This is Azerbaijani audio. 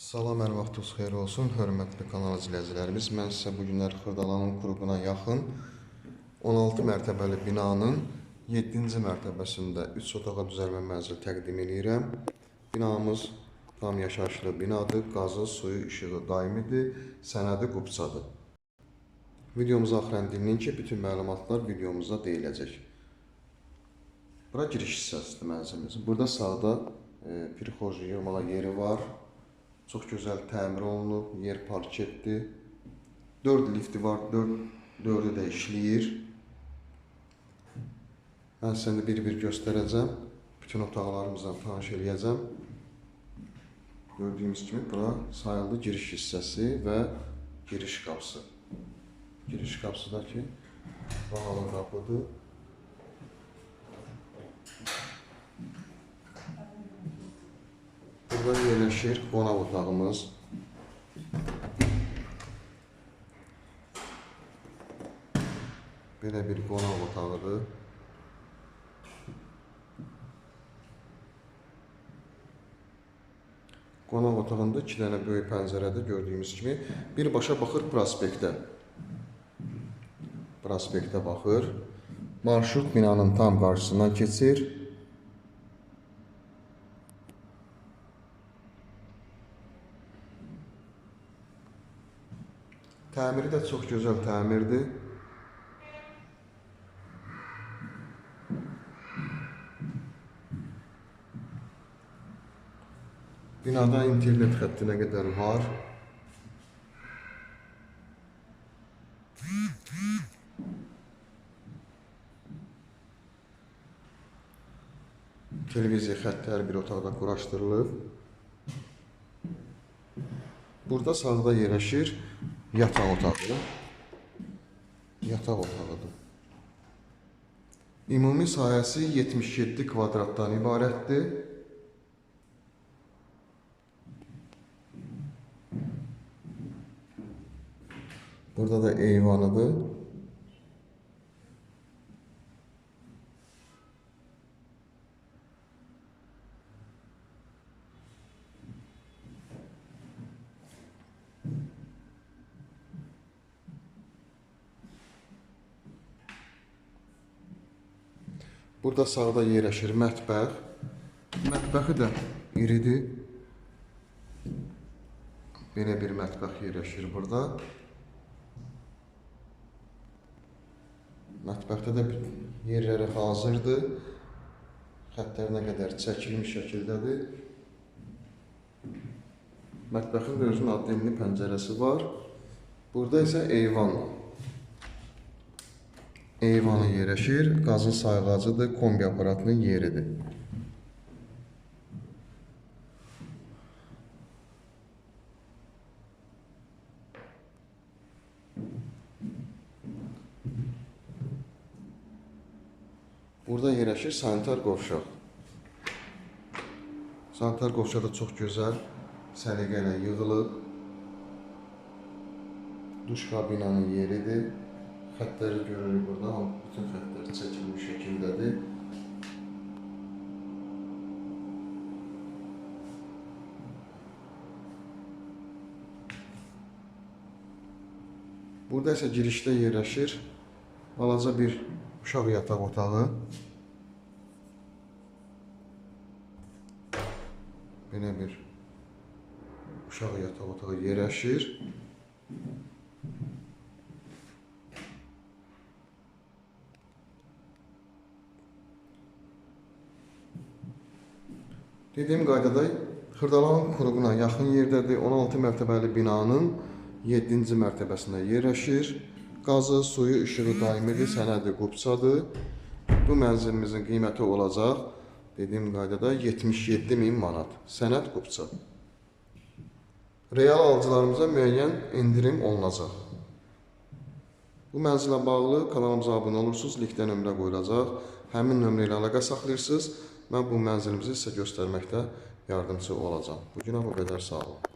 Salam, hər vaxtınız xeyir olsun, hörmətli kanal izləyicilərimiz. Mən sizə bu günlər Xırdalanın qurğuna yaxın 16 mərtəbəli binanın 7-ci mərtəbəsində 3 otağa düzəlmə mənzil təqdim edirəm. Binamız tam yaşayışlı binadır, qazı, suyu, işığı daimidir, sənədi qubçadır. Videomuzu axıran dinləyin ki, bütün məlumatlar videomuzda deyiləcək. Bura giriş hissəsidir mənzilimizin. Burada sağda e, prixoji yığmalı yeri var. Çox gözəl təmir olunub, yer parketdir. 4 lifti var, 4 4-ü də işləyir. Mən sizə bir-bir göstərəcəm. Bütün otaqlarımızla tanış eləyəcəm. Gördüyünüz kimi bura sayılı giriş hissəsi və giriş qapısı. Giriş qapısındakı bahalı qapıdır. Burada yerləşir qonaq otağımız. Belə bir qonaq otağıdır. Qonaq otağında iki dənə böyük pəncərədə gördüyümüz kimi birbaşa baxır prospektə. Prospektə baxır. Marşrut binanın tam qarşısından keçir. Təmiri də çox gözəl təmirdir. Binada internet xəttinə qədər var. Televiziya xətti hər bir otaqda quraşdırılıb. Burada sağda yerləşir yataq otağı. Yataq otağıdır. Ümumi sahəsi 77 kvadratdan ibarətdir. Burada da eyvanıdır. Burada sağda yerləşir mətbəx. Mətbəxi də iridir. Belə bir mətbəx yerləşir burada. Mətbəxdə də yerləri hazırdır. Xəttlərinə qədər çəkilmiş şəkildədir. Mətbəxin də özünün addimli pəncərəsi var. Burada isə eyvan. Eyvanı yerləşir, qazın sayğacıdır, kombi aparatının yeridir. Burada yerləşir sanitar qovşaq. Sanitar qovşaq da çox gözəl, səliqə ilə yığılıb. Duş kabinanın yeridir. Xəttləri görürük burada, amma bütün xəttlər çəkilmiş şəkildədir. Burada isə girişdə yerləşir balaca bir uşaq yataq otağı. Belə bir uşaq yataq otağı yerləşir. Dediyim qaydada Xırdalanın quruğuna yaxın yerdədir. 16 mərtəbəli binanın 7-ci mərtəbəsində yerləşir. Qazı, suyu, işığı daimidir, sənədi qubçadır. Bu mənzilimizin qiyməti olacaq dediyim qaydada 77 min manat. Sənəd qubça. Real alıcılarımıza müəyyən endirim olunacaq. Bu mənzilə bağlı kanalımıza abunə olursunuz, linkdə nömrə qoyulacaq. Həmin nömrə ilə əlaqə saxlayırsınız. Mən bu mənzilimizi sizə göstərməkdə yardımçı olacağam. Bu günə bu qədər sağ olun.